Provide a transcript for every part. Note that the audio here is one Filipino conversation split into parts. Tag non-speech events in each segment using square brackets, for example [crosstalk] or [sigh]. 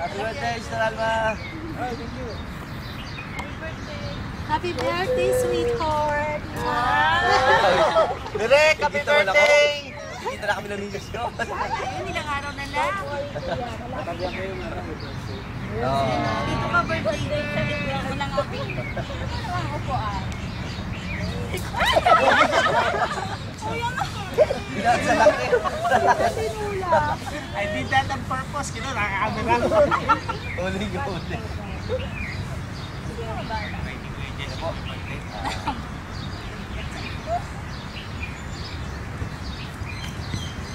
Happy birthday, Sister Alma. Happy birthday, sweetheart! Direk, happy birthday! Dito na kami namimiss ko. Ayun, ilang araw na lang. Oo. Dito ka birthday girl. Ako lang ako. Ang upuan. Bilang sa laki. I did that on purpose. Kino, nakakamera ko. Uling uling.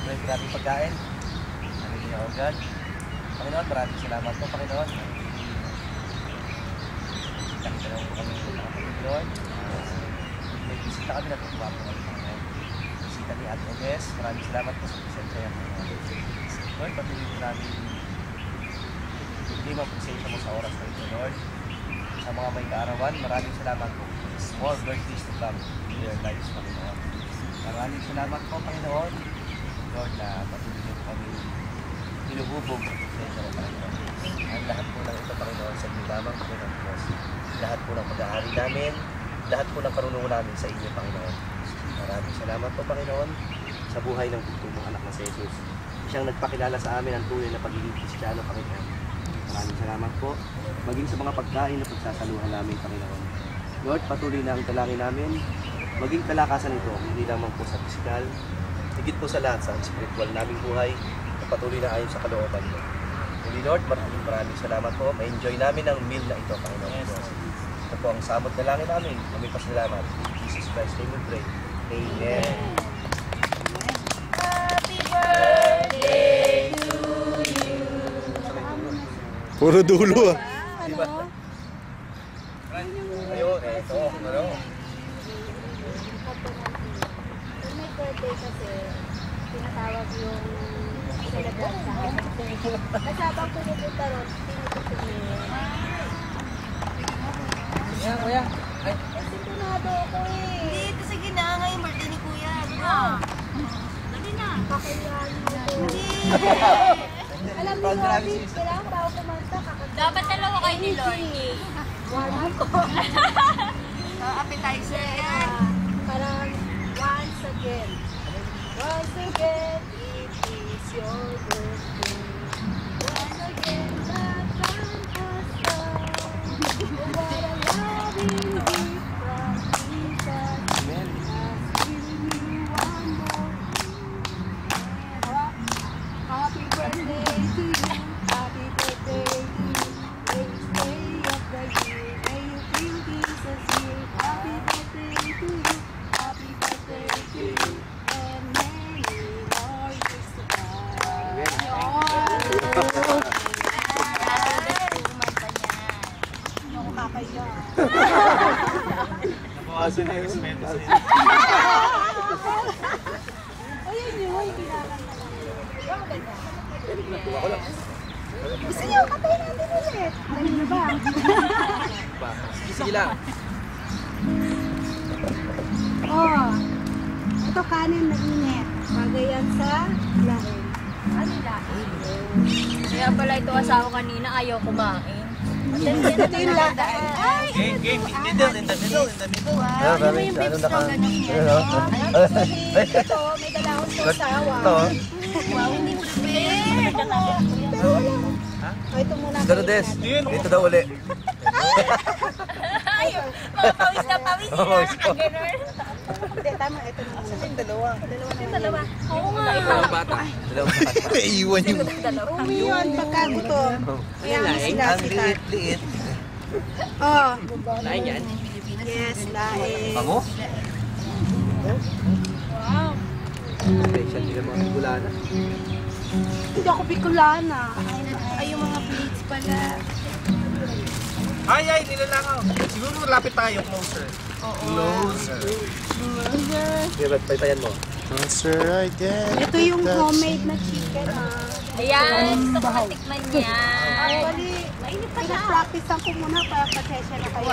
May grabe pagkain. Sabi niya ako God. Panginoon, maraming salamat po, Panginoon. Nakita na po kami ng Panginoon. May bisita kami na po Panginoon. Ni Ate Odes. Maraming salamat po sa presensya niya. Lord, patuloy po namin hindi mo presensya mo sa oras na ito, Lord. Sa mga may kaarawan, maraming salamat po. More birthdays to come in their lives, Panginoon. Maraming salamat po, Panginoon. Lord, na patuloy niyo po kami hinuhubog sa presensya mo, Panginoon. Ang lahat po ng ito, Panginoon, sa inyo lamang, Panginoon Diyos. Lahat po ng pag-aari namin, lahat po ng karunungan namin sa inyo, Panginoon. Maraming salamat po, Panginoon, sa buhay ng buto mong anak na si Jesus. Siyang nagpakilala sa amin ang tunay na pagiging Kristiyano, Panginoon. Maraming salamat po. Maging sa mga pagkain na pagsasaluhan namin, Panginoon. Lord, patuloy na ang dalangin namin. Maging kalakasan ito, hindi lamang po sa pisikal, higit po sa lahat sa spiritual naming buhay na patuloy na ayon sa kalooban mo. Muli Lord, maraming maraming salamat po. Ma-enjoy namin ang meal na ito, Panginoon Diyos. Ito po ang samot na langin namin. Kami pasalamat. In Jesus Christ, name we pray. Amen. Happy birthday to Puro dulo ah. Ano? Ayun, eto. Ano? May birthday kasi, tinatawag yung celebrant sa akin. Kasi habang pumupunta ron, tinutusin niya. Kuya. Ay, Kasi tunado ako eh. Hindi, ito sige na. Ngayon birthday ni Kuya. Dali na. Dali na. Kakayahan mo ko. Hindi. Alam niyo, Abby, kailangan pa ako kumanta. Dapat dalawa kayo ni Lorny. One ko. so, appetizer yan. Parang once again. Once again, it is your birthday. Nabawasan na yung expenses. Ayun yun, hindi maganda. Gusto niyo, katayin natin ulit. Dali na ba? Sige lang. Oh, ito kanin na init. Bagay yan sa lahin. Ano lahin? Kaya pala ito asawa kanina ayaw kumain. Ito yung lahin. Ay! Game, game. In the middle, in the middle, in the middle. Wow, Ano, yung beef no? Alam, sweet. Ito, may dalawang sausawa. Ito. Wow, hindi prepared. Oh, ito muna. Ito kainin Des. natin. Dito daw uli. Ayaw, mga pawis na pawis na. po. Ganun. Hindi, tama. Ito na muna. Yung dalawa. Dalawa na dalawa. Oo nga. Dalawang bata. Dalawang [laughs] bata. Iwan yung... Umi yun, pagkagutom. Kaya mo sila Ang sikat. liit-liit. Oh. Lain yan. Yes, lahi. Bango? Wow. Special ang mga gula na. Hindi ako Bicolana. Ay, yung mga plates pala. Ay, ay, nilalangaw. Siguro lapit tayo, closer. Closer. Okay, ba't paytayan mo? I get. Ito yung homemade na chicken, ah. Ayan, gusto ko matikman niya. Actually, Mainit pa siya. pinapractice ko muna para pasensya na kayo.